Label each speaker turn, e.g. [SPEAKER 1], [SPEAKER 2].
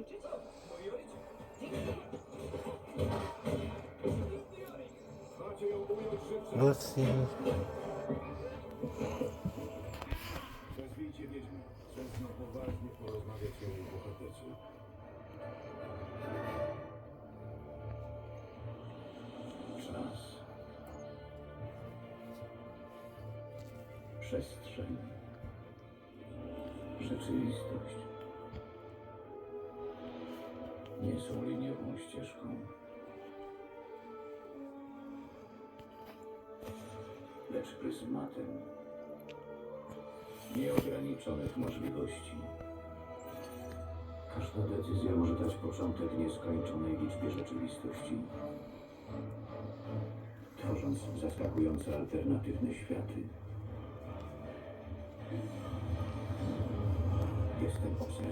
[SPEAKER 1] Macie ją ująć.
[SPEAKER 2] Lucy.
[SPEAKER 1] Wezwijcie wiedźmę. Chcę poważnie porozmawiać o jej bohaterce.
[SPEAKER 3] Czas. Przestrzeń. Rzeczywistość. Nie są liniową ścieżką. Lecz pryzmatem nieograniczonych możliwości. Każda decyzja może dać początek nieskończonej liczbie rzeczywistości, tworząc zaskakujące alternatywne światy. Jestem obsesją.